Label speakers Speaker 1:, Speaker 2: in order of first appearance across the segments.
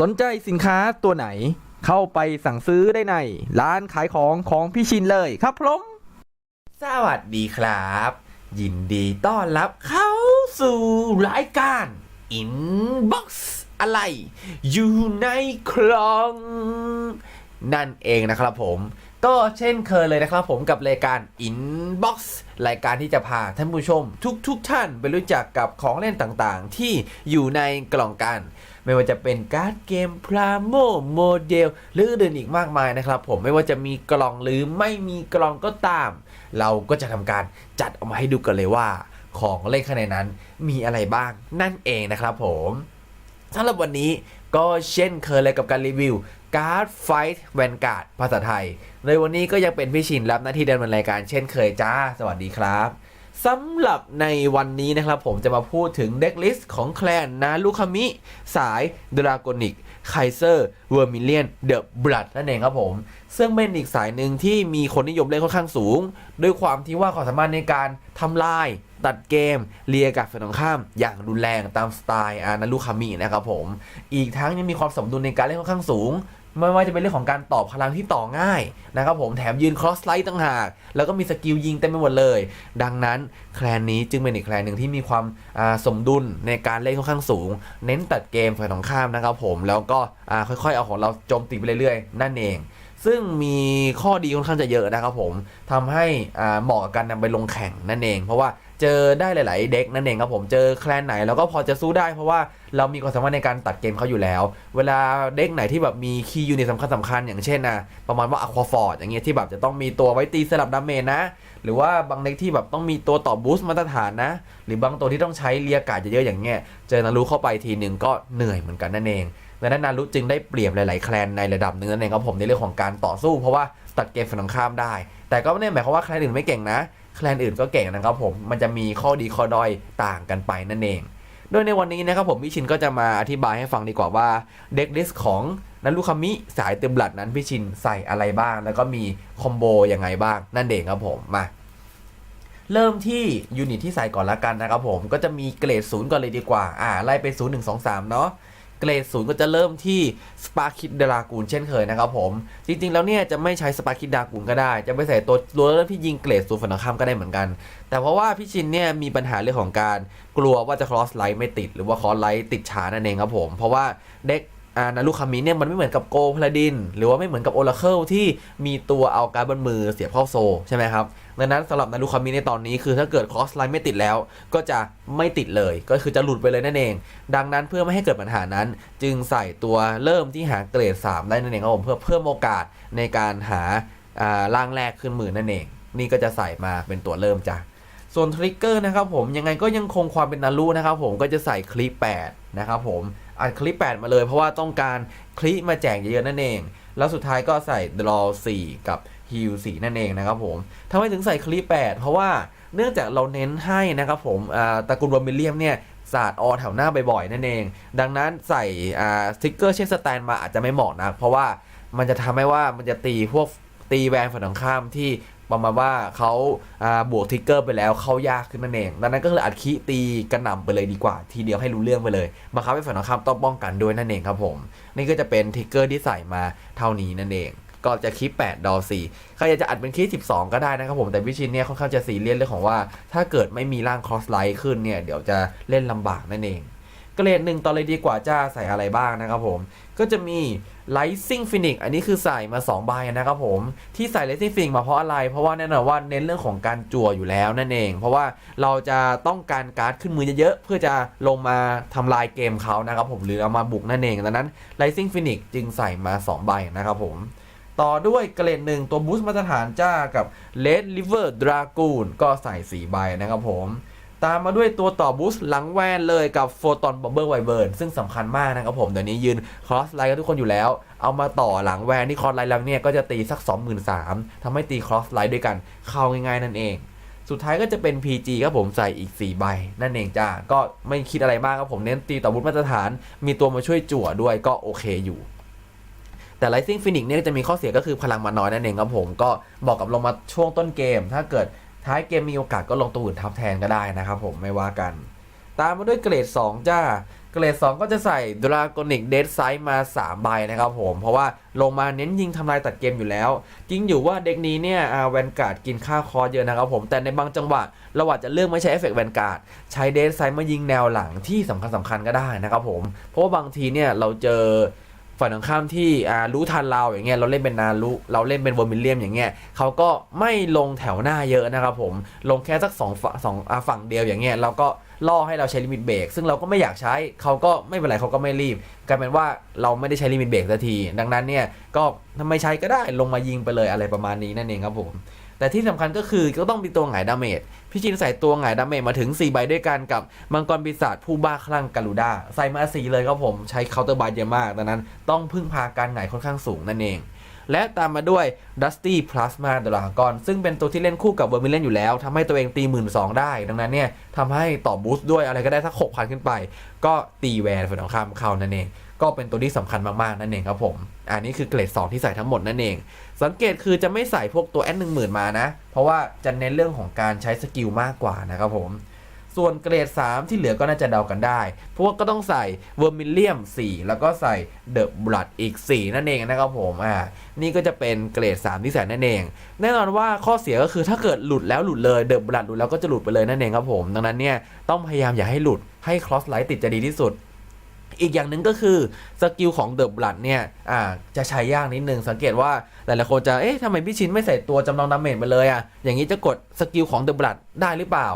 Speaker 1: สนใจสินค้าตัวไหน เข้าไปสั่งซื้อได้ใน ร้านขายของของพี่ชินเลยครับผมสวัสดีครับ ยินดีต้อนรับเข้าสู่รายการ Inbox อะไร อยู่ในคลอง นั่นเองนะครับผมก็เช่นเคยเลยนะครับผมกับรายการ Inbox รายการที่จะพาท่านผู้ชม ทุกๆทท่านไปรู้จักกับของเล่นต่างๆ ที่อยู่ในกล่องกัน ไม่ว่าจะเป็นการ์ดเกมพรามโมโมเดลหรืออื่นอีกมากมายนะครับ ผมไม่ว่าจะมีกล่องหรือไม่มีกล่องก็ตาม เราก็จะทำการจัดออกมาให้ดูกันเลยว่า ของเล่นข้างในนั้นมีอะไรบ้างนั่นเองนะครับผมสำหรับวันนี้ก็เช่นเคยเลยกับการรีวิวการ์ดไฟท์แวนการ์ดภาษาไทย ในวันนี้ก็ยังเป็นพี่ชินรับหน้าที่ดำเนินรายการเช่นเคยจ้า สวัสดีครับ สำหรับในวันนี้นะครับผมจะมาพูดถึงเด็กลิสต์ของแคลนนาลูคามิ สายดราโกนิกไคเซอร์เวอร์มิเลียนเดอะบลัดนั่นเองครับผม ซึ่งเป็นอีกสายหนึ่งที่มีคนนิยมเล่นค่อนข้างสูง ด้วยความที่ว่าความสามารถในการทำลาย ตัดเกม เลียกับฝ่ายตรงข้ามอย่างรุนแรงตามสไตล์อานาลูคามินะครับผม อีกทั้งยังมีความสมดุลในการเล่นค่อนข้างสูง ไม่ว่าจะเป็นเรื่องของการต่อพลังที่ต่อง่ายนะครับผมแถมยืนครอสไลท์ต่างหาก แล้วก็มีสกิลยิงเต็มไปหมดเลย ดังนั้นแคลนนี้จึงเป็นอีกแคลนหนึ่งที่มีความสมดุลในการเล่นค่อนข้างสูง เน้นตัดเกมฝ่ายตรงข้ามนะครับผมแล้วก็ค่อยๆ เอาของเราโจมตีไปเรื่อยๆ นั่นเอง ซึ่งมีข้อดีค่อนข้างจะเยอะนะครับผมทำให้เหมาะกับการนำไปลงแข่งนั่นเอง เพราะว่า เจอได้หลาย ๆ เด็กนั่นเองครับผมเจอแคลนไหนแล้วก็พอจะสู้ได้เพราะว่าเรามีความสามารถในการตัดเกมเขาอยู่แล้ว เวลาเด็กไหนที่แบบมีคีย์ยูนิตสำคัญสำคัญๆอย่างเช่นนะประมาณว่าอะควาฟอร์ดอย่างเงี้ยที่แบบจะต้องมีตัวไว้ตีสลับดาเมจนะ หรือว่าบางเด็กที่แบบต้องมีตัวต่อบูสต์มาตรฐานนะ หรือบางตัวที่ต้องใช้เลียกาดเยอะ ๆ อย่างเงี้ยเจอนารุเข้าไปทีหนึ่งก็เหนื่อยเหมือนกันนั่นเองดังนั้นนารุจึงได้เปรียบหลาย ๆ แคลนในระดับหนึงนั่นเองครับผมในเรื่องของการต่อสู้ เพราะว่าตัดเกมฝั่งตรงข้ามได้ แต่ก็ไม่ได้หมายความว่าแคลนอื่นไม่เก่งนะ แคลนอื่นก็เก่งนะครับผมมันจะมีข้อดีข้อด้อยต่างกันไปนั่นเอง โดยในวันนี้นะครับผมพี่ชินก็จะมาอธิบายให้ฟังดีกว่าว่าเด็กลิสของนัรุคามิสายเต็มบลัดนั้นพี่ชินใส่อะไรบ้าง แล้วก็มีคอมโบยังไงบ้างนั่นเองครับผมมาเริ่มที่ยูนิตที่ใส่ก่อนละกันนะครับผมก็จะมีเกรดศูนย์ก่อนเลยดีกว่าอ่าไล่ไปศูนย์หนึ่งสองสามเนาะ เกรดศูนย์ก็จะเริ่มที่สปาคิดดารากูลเช่นเคยนะครับผม จริงๆ แล้วเนี่ยจะไม่ใช้สปาคิดดรากูลก็ได้ จะไปใส่ตัวตัวเริ่มที่ยิงเกรดศูนย์ฝั่งตรงข้ามก็ได้เหมือนกัน แต่เพราะว่าพี่ชินเนี่ยมีปัญหาเรื่องของการกลัวว่าจะครอสไลท์ไม่ติด หรือว่าครอสไลท์ติดช้านั่นเองครับผม เพราะว่าเด็ก นารุคามิเนี่ยมันไม่เหมือนกับโกพลาดิน หรือว่าไม่เหมือนกับโอราเคิลที่มีตัวเอาการบนมือเสียบเข้าโซใช่ไหมครับดังนั้นสำหรับนารุคามิในตอนนี้คือถ้าเกิดคอสไลน์ไม่ติดแล้ว ก็จะไม่ติดเลยก็คือจะหลุดไปเลยนั่นเอง ดังนั้นเพื่อไม่ให้เกิดปัญหานั้น จึงใส่ตัวเริ่มที่หาเกรด 3 ได้นั่นเองครับผมเพื่อเพิ่มโอกาสในการหาอ่าร่างแรกขึ้นมือนั่นเอง นี่ก็จะใส่มาเป็นตัวเริ่มจ้ะ ส่วนทริกเกอร์นะครับผมยังไงก็ยังคงความเป็นนารูนะครับผมก็จะใส่คลิป 8 นะครับผมอัดคลิป 8 มาเลยเพราะว่าต้องการคลิปมาแจกเยอะๆนั่นเอง แล้วสุดท้ายก็ใส่ draw 4 กับ heal 4นั่นเองนะครับผมทำไมถึงใส่คลิป 8 เพราะว่าเนื่องจากเราเน้นให้นะครับผมตระกูลวอมิเลียมเนี่ยศาสตร์ออแถวหน้าบ่อยๆนั่นเอง ดังนั้นใส่สติ๊กเกอร์เช่นสแตนมาอาจจะไม่เหมาะนะเพราะว่ามันจะทำให้ว่ามันจะตีพวกตีแวนฝั่งตรงข้ามที่ ประมาณว่าเขาบวกทิกเกอร์ไปแล้วเข้ายากขึ้นนั่นเอง ดังนั้นก็เลยอัดคีตีกระหน่ำไปเลยดีกว่า ทีเดียวให้รู้เรื่องไปเลยบังคับให้ฝ่ายตรงข้ามต้องป้องกันด้วยนั่นเองครับผม นี่ก็จะเป็นทิกเกอร์ที่ใส่มาเท่านี้นั่นเอง ก็จะคลิป8ดอ4ใครอยากจะอัดเป็นคลิป12 ก็ได้นะครับผม แต่วิชินเนี่ยค่อนข้างจะซีเรียสเรื่องของว่า ถ้าเกิดไม่มีร่างคอสไลท์ขึ้นเนี่ยเดี๋ยวจะเล่นลำบากนั่นเอง เกรดหนึ่งต่อเลยดีกว่าจะใส่อะไรบ้างนะครับผม ก็จะมี Rising Phoenix อันนี้คือใส่มา2ใบนะครับผม ที่ใส่ Rising Phoenix มาเพราะอะไร เพราะว่าแน่นอนว่าเน้นเรื่องของการจั่วอยู่แล้วนั่นเอง เพราะว่าเราจะต้องการการ์ดขึ้นมือเยอะๆ เพื่อจะลงมาทำลายเกมเขานะครับผมหรือเอามาบุกนั่นเองดังนั้น Rising Phoenix จึงใส่มา 2 ใบนะครับผมต่อด้วยเกรดหนึ่งตัวบูสต์มาตรฐานจ้ากับ Red River Dragoon ก็ใส่ 4 ใบนะครับผม ตามมาด้วยตัวต่อบูสต์หลังแวนเลยกับโฟตอนบ o บเบอร์ไวเบิร์นซึ่งสำคัญมากนะครับผมเดี๋ยวนี้ยืนคอสไลน์กันทุกคนอยู่แล้ว เอามาต่อหลังแวนที่คอสไลน์แล้วเนี่ยก็จะตีสัก 23,000ทำให้ตีคอสไลน์ด้วยกัน เข้าง่ายๆนั่นเอง สุดท้ายก็จะเป็น PG ครับผมใส่อีก 4 ใบ นั่นเองจ้าก็ไม่คิดอะไรมากครับผมเน้นตีต่อบุญมาตรฐาน มีตัวมาช่วยจั่วด้วยก็โอเคอยู่แต่ Rising Phoenix เนี่ยจะมีข้อเสียก็คือพลังมันน้อยนั่นเองครับผมก็บอกกับลงมาช่วงต้นเกม ถ้าเกิด ท้ายเกมมีโอกาสก็ลงตัวอื่นทับแทนก็ได้นะครับผมไม่ว่ากัน ตามมาด้วยเกรด 2 จ้าเกรด 2 ก็จะใส่ Dragonic Dead Sight มา 3 ใบนะครับผม เพราะว่าลงมาเน้นยิงทำลายตัดเกมอยู่แล้ว จริงอยู่ว่าเด็กนี้เนี่ยแวนการ์ดกินค่าคอเยอะนะครับผม แต่ในบางจังหวะ เราอาจจะเลือกไม่ใช้เอฟเฟกต์แวนการ์ดใช้เด d ไซ g ์มายิงแนวหลังที่สำคัญสำคัญก็ได้นะครับผม เพราะว่าบางทีเนี่ยเราเจอ ฝ่ายตรงข้ามที่อ่ารู้ทันเราอย่างเงี้ยเราเล่นเป็นนารุเราเล่นเป็นเวอร์มิลเลียมอย่างเงี้ยเขาก็ไม่ลงแถวหน้าเยอะนะครับผมลงแค่สักสองฝั่งสองอ่าฝั่งเดียวอย่างเงี้ยเราก็ล่อให้เราใช้ลิมิตเบรกซึ่งเราก็ไม่อยากใช้เขาก็ไม่เป็นไรเขาก็ไม่รีบกลายเป็นว่าเราไม่ได้ใช้ลิมิตเบรกสักที ดังนั้นเนี่ยก็ถ้าไม่ใช้ก็ได้ลงมายิงไปเลยอะไรประมาณนี้นั่นเองครับผม แต่ที่สำคัญก็คือก็ต้องมีตัวหงายดาเมจพี่จินใส่ตัวหงายดาเมจมาถึง 4 ใบด้วยกันกับมังกรปีศาจผู้บ้าคลั่งกาลูด้าใส่มาสีเลยครับผมใช้เคาน์เตอร์บาร์เยอะมากดังนั้น ต้องพึ่งพาการหงายค่อนข้างสูงนั่นเอง และตามมาด้วย Dusty Plasma Dragon ซึ่งเป็นตัวที่เล่นคู่กับเวอร์มิเลนอยู่แล้วทำให้ตัวเองตี 1 2ื่นได้ ดังนั้นเนี่ยทำให้ต่อบูสต์ด้วยอะไรก็ได้สัก 6,000 ขึ้นไป ก็ตีแวนฝ่ายตรงข้ามเข้านั่นเอง ก็เป็นตัวที่สำคัญมาก ๆ นั่นเองครับผม อันนี้คือเกรด 2 ที่ใส่ทั้งหมดนั่นเอง สังเกตคือจะไม่ใส่พวกตัว S 1 0,000มานะ เพราะว่าจะเน้นเรื่องของการใช้สกิลมากกว่านะครับผม ส่วนเกรด 3 ที่เหลือก็น่าจะเดากันได้ เพราะว่าก็ต้องใส่เวอร์มิเลียม 4 แล้วก็ใส่เดอะบลัดอีก 4 นั่นเองนะครับผมอ่านี่ก็จะเป็นเกรด 3 ที่ใส่นั่นเอง แน่นอนว่าข้อเสียก็คือถ้าเกิดหลุดแล้วหลุดเลยเดอะบลัดหลุดแล้วก็จะหลุดไปเลยนั่นเองครับผม ดังนั้นเนี่ยต้องพยายามอย่าให้หลุดให้คลอสไลท์ติดจะดีที่สุด อีกอย่างหนึ่งก็คือสกิลของเดอะบลัดเนี่ยอ่าจะใช้ยากนิดนึงสังเกตว่าหลายๆคนจะเอ๊ะทำไมพี่ชินไม่ใส่ตัวจำลองดาเมจไปเลยอะอย่างนี้จะกดสกิลของเดอะบลัดได้หรือเปล่า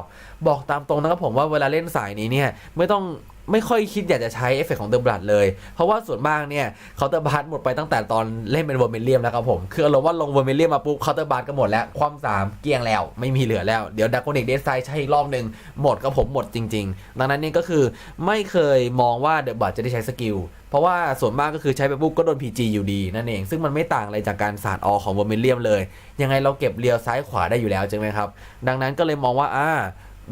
Speaker 1: บอกตามตรงนะครับผมว่าเวลาเล่นสายนี้เนี่ยไม่ต้อง ไม่ค่อยคิดอยากจะใช้เอฟเฟกของเดอะบลัดเลย เพราะว่าส่วนมากเนี่ยเคาน์เตอร์บาร์หมดไปตั้งแต่ตอนเล่นเป็นเวอร์เมเลียมแล้วครับผม คืออารมณ์ว่าลงเวอร์เมเลียมมาปุ๊บเคาน์เตอร์บาร์ก็หมดแล้ว ความสามเกลี้ยงแล้ว ไม่มีเหลือแล้ว เดี๋ยวดักโกนิกเดสไซใช้อีกรอบหนึ่งหมดก็ผมหมดจริง ๆ ดังนั้นนี่ก็คือไม่เคยมองว่าเดอะบลัดจะได้ใช้สกิลเพราะว่าส่วนมากก็คือใช้ไปปุ๊บก็โดน PG อยู่ดีนั่นเอง ซึ่งมันไม่ต่างอะไรจากการสาดออของเวอร์เมเลียมเลย ยังไงเราเก็บเรียวซ้ายขวาได้อยู่แล้วใช่ไหมครับดังนั้นก็เลยมองว่าอ่า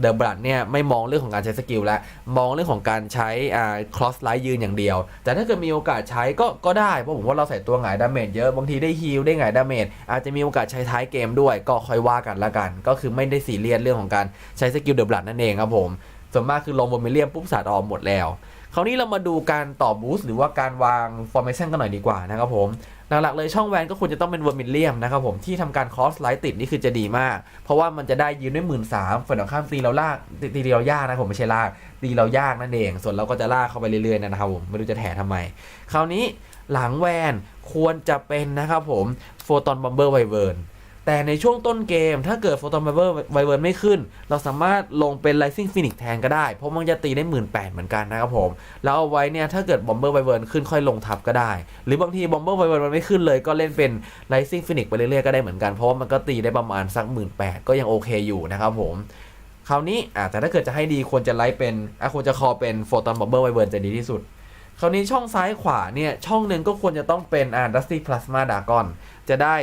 Speaker 1: เดอะบรัดเนี่ยไม่มองเรื่องของการใช้สกิลแล้วมองเรื่องของการใช้อ่าคลอสไลท์ยืนอย่างเดียว แต่ถ้าเกิดมีโอกาสใช้ก็ก็ได้ เพราะผมว่าเราใส่ตัวหงายดาเมจเยอะ บางทีได้ฮีลได้หงายดาเมจอาจจะมีโอกาสใช้ท้ายเกมด้วย ก็ค่อยว่ากันละกัน ก็คือไม่ได้สีเรียสเรื่องของการใช้สกิลเดอะบลัดนั่นเองครับผมส่วนมากคือลงบนเมเลียมปุ๊บสาดออมหมดแล้ว คราวนี้เรามาดูการต่อบูสต์หรือว่าการวางฟอร์เมชันกันหน่อยดีกว่านะครับผมหลักๆเลยช่องแวนก็ควรจะต้องเป็นเวอร์มิลเลียมนะครับผมที่ทำการคอสไลท์ติดนี่คือจะดีมาก เพราะว่ามันจะได้ยืนด้วยหมื่นสามฝ่ายตรงข้ามตีเราลากตีเรายากนะผมไม่ใช่ลากตีเรายากนั่นเอง ส่วนเราก็จะลากเข้าไปเรื่อยๆนะครับผมไม่รู้จะแถทำไม คราวนี้หลังแวนควรจะเป็นนะครับผมโฟตอนบอมเบอร์ไวเวิร์น แต่ในช่วงต้นเกมถ้าเกิดโฟตอนบอมเบอร์ไวเวิร์นไม่ขึ้น เราสามารถลงเป็น Rising Phoenix แทนก็ได้ เพราะมันจะตีได้หมื่นแปดเหมือนกันนะครับผม แล้วเอาไว้เนี่ย ถ้าเกิดบอมเบอร์ไวเวิร์นขึ้นค่อยลงทับก็ได้ หรือบางทีบอมเบอร์ไวเวิร์นมันไม่ขึ้นเลยก็เล่นเป็น Rising Phoenix ไปเรื่อยๆก็ได้เหมือนกัน เพราะว่ามันก็ตีได้ประมาณสักหมื่นแปดก็ยังโอเคอยู่นะครับผมคราวนี้อะแต่ถ้าเกิดจะให้ดีควรจะไลฟ์เป็นอะควรจะคอเป็นโฟตอนบอมเบอร์ไวเวิร์นจะดีที่สุด คราวนี้ช่องซ้ายขวาเนี่ยช่องหนึ่งก็ควรจะต้องเป็นอ่าดัสตี้พลาสมาดากอนจะได้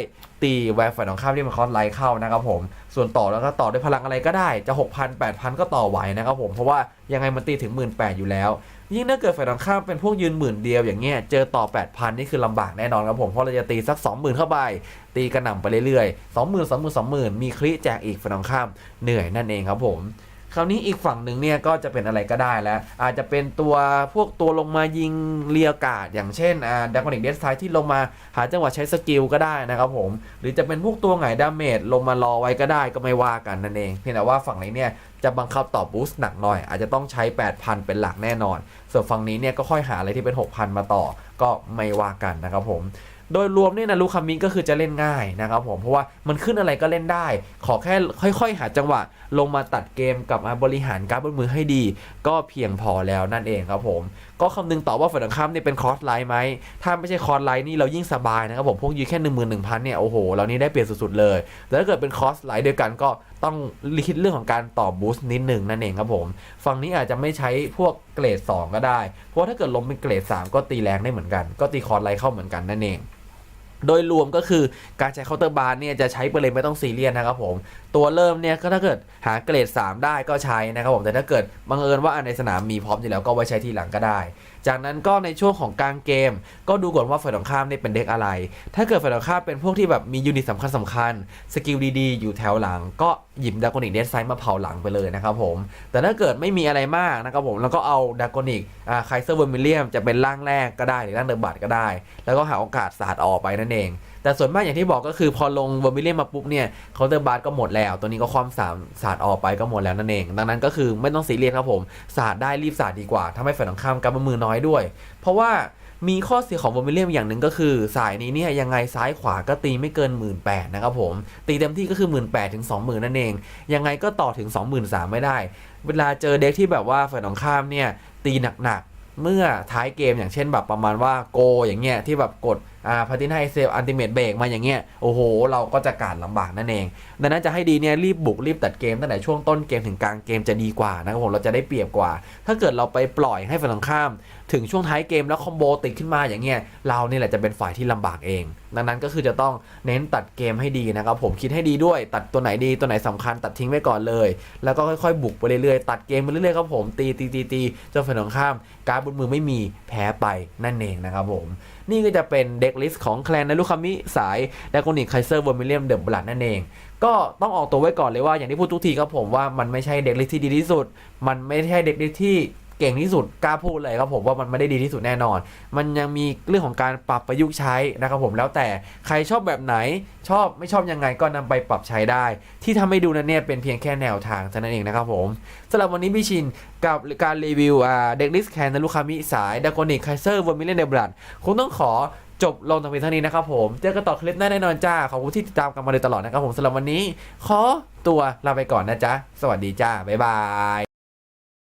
Speaker 1: ตีแวร์ฝ่ายของข้ามที่มันคอสไลท์เข้านะครับผม ส่วนต่อแล้วก็ต่อด้วยพลังอะไรก็ได้จะ 6,000 8,000 ก็ต่อไหวนะครับผมเพราะว่ายังไงมันตีถึง 1 8 0 0 0 อยู่แล้ว ยิ่งถ้าเกิดฝ่ายตรงข้ามเป็นพวกยืนหมื่นเดียวอย่างเงี้ยเจอต่อ 8,000 นี่คือลำบากแน่นอนครับผมเพราะเราจะตีสัก 20,000 เข้าไป ตีกระหน่ำไปเรื่อยๆ 20,000 20,000 20,000 มีคลิแจกอีกฝ่ายตรงข้ามเหนื่อยนั่นเองครับผม คราวนี้อีกฝั่งหนึ่งเนี่ยก็จะเป็นอะไรก็ได้แล้ว อาจจะเป็นตัวพวกตัวลงมายิงเรียกาดอย่างเช่นอ่าดักคอนิกเดสไซที่ลงมาหาจังหวะใช้สกิลก็ได้นะครับผม หรือจะเป็นพวกตัวหงายดาเมจลงมารอไว้ก็ได้ก็ไม่ว่ากันนั่นเองเพียงแต่ว่าฝั่งนี้เนี่ยจะบังคับต่อบูสต์หนักหน่อย อาจจะต้องใช้ 8,000 เป็นหลักแน่นอน ส่วนฝั่งนี้เนี่ยก็ค่อยหาอะไรที่เป็น 6,000 มาต่อก็ไม่ว่ากันนะครับผมโดยรวมเนี่ยนะลูคามิงก็คือจะเล่นง่ายนะครับผมเพราะว่ามันขึ้นอะไรก็เล่นได้ ขอแค่ค่อย ๆ หาจังหวะ ลงมาตัดเกมกับมาบริหารการบนมือให้ดี ก็เพียงพอแล้วนั่นเองครับผม ก็คำนึงต่อว่าฝ่ายตรงข้ามเนี่ยเป็นคอร์สไลท์ไหม ถ้าไม่ใช่คอร์สไลท์นี่เรายิ่งสบายนะครับผมพวกยืนแค่หนึ่งหมื่นหนึ่งพันเนี่ยโอ้โหเรานี่ได้เปรียบสุดๆเลยแต่ถ้าเกิดเป็นคอร์สไลท์เดียวกันก็ต้องคิดเรื่องของการต่อบูสต์นิดหนึ่งนั่นเองครับผมฝั่งนี้อาจจะไม่ใช้พวกเกรด 2 ก็ได้ เพราะถ้าเกิดลมเป็นเกรด 3 ก็ตีแรงได้เหมือนกัน ก็ตีคอร์สไลท์เข้าเหมือนกันนั่นเอง โดยรวมก็คือการใช้เคาน์เตอร์บาร์เนี่ยจะใช้ไปเลยไม่ต้องซีเรียสนะครับผม ตัวเริ่มเนี่ยก็ถ้าเกิดหาเกรด 3 ได้ก็ใช้นะครับผมแต่ถ้าเกิดบังเอิญว่าในสนามมีพร้อมอยู่แล้วก็ไว้ใช้ทีหลังก็ได้ จากนั้นก็ในช่วงของกลางเกม ก็ดูก่อนว่าฝ่ายตรงข้ามเนี่ยเป็นเด็กอะไร ถ้าเกิดฝ่ายตรงข้ามเป็นพวกที่แบบมียูนิตสำคัญสำคัญสกิลดีๆ อยู่แถวหลัง ก็หยิบดากอนิกเดสไซด์มาเผาหลังไปเลยนะครับผมแต่ถ้าเกิดไม่มีอะไรมากนะครับผมแล้วก็เอาดากอนิกอ่าไคเซอร์เวอร์มิเลียมจะเป็นร่างแรกก็ได้หรือร่างเดอะบัตก็ได้ แล้วก็หาโอกาสสาดออกไปนั่นเอง แต่ส่วนมากอย่างที่บอกก็คือพอลงเวอร์มิเลียมมาปุ๊บเนี่ยเคาน์เตอร์บาร์ก็หมดแล้ว ตัวนี้ก็ความสามสาดออกไปก็หมดแล้วนั่นเอง ดังนั้นก็คือไม่ต้องซีเรียสครับผมสาดได้รีบสาดดีกว่าถ้าไม่ฝ่ายตรงข้ามกำมือน้อยด้วย เพราะว่ามีข้อเสียของเวอร์มิเลียมอย่างหนึ่งก็คือ สายนี้เนี่ยยังไงซ้ายขวาก็ตีไม่เกิน 1 8ื่นนะครับผม ตีเต็มที่ก็คือ 1 8ื่นถึง20,000นั่นเอง ยังไงก็ต่อถึง 23,000ไม่ได้ เวลาเจอเด็กที่แบบว่าฝ่ายตรงข้ามเนี่ยตีหนักๆ เมื่อท้ายเกมอย่างเช่นแบบประมาณว่าโกอย่างเงี้ยที่แบบกด อ่าพาตินไฮเซลอันติเมตเบรกมาอย่างเงี้ยโอ้โห เราก็จะการลำบากนั่นเองดังนั้นจะให้ดีเนี่ยรีบบุกรีบตัดเกมตั้งแต่ช่วงต้นเกมถึงกลางเกมจะดีกว่านะครับผมเราจะได้เปรียบกว่า ถ้าเกิดเราไปปล่อยให้ฝ่ายตรงข้าม ถึงช่วงท้ายเกมแล้วคอมโบติดขึ้นมาอย่างเงี้ยเรานี่แหละจะเป็นฝ่ายที่ลำบากเอง ดังนั้นก็คือจะต้องเน้นตัดเกมให้ดีนะครับผมคิดให้ดีด้วย ตัดตัวไหนดีตัวไหนสำคัญตัดทิ้งไว้ก่อนเลย แล้วก็ค่อยๆ บุกไปเรื่อยๆตัดเกมไปเรื่อยๆครับผมตีตีตีตีจนฝ่ายตรงข้าม การดบนมือไม่มีแพ้ไปนั่นเองนะครับผม นี่ก็จะเป็นเด็กลิสต์ของแคลนนลูกคามิสายดากอนิกไคเซอร์เวอร์มิเลียมเดอะบลัดนั่นเอง ก็ต้องออกตัวไว้ก่อนเลยว่าอย่างที่พูดทุกทีครับผมว่ามันไม่ใช่เด็กลิสต์ที่ดีที่สุด มันไม่ใช่เด็กลิสต์ที่ เก่งที่สุดกล้าพูดเลยครับผมว่ามันไม่ได้ดีที่สุดแน่นอน มันยังมีเรื่องของการปรับประยุกต์ใช้นะครับผมแล้วแต่ใครชอบแบบไหนชอบไม่ชอบยังไงก็นำไปปรับใช้ได้ ที่ทำให้ดูนั้นเนี่ยเป็นเพียงแค่แนวทางเท่านั้นเองนะครับผมสำหรับวันนี้พี่ชินกับการรีวิวเด็กลิสแคนนารุคามิสายดากอนิกไคเซอร์เวอร์มิเลนเดบลัดคงต้องขอจบลงตรงเพียงเท่านี้นะครับผม เจอกันต่อคลิปหน้าแน่นอนจ้า ขอบคุณที่ติดตามกันมาโดยตลอดนะครับผมสำหรับวันนี้ ขอตัวลาไปก่อนนะจ๊ะ สวัสดีจ้า บ๊ายบาย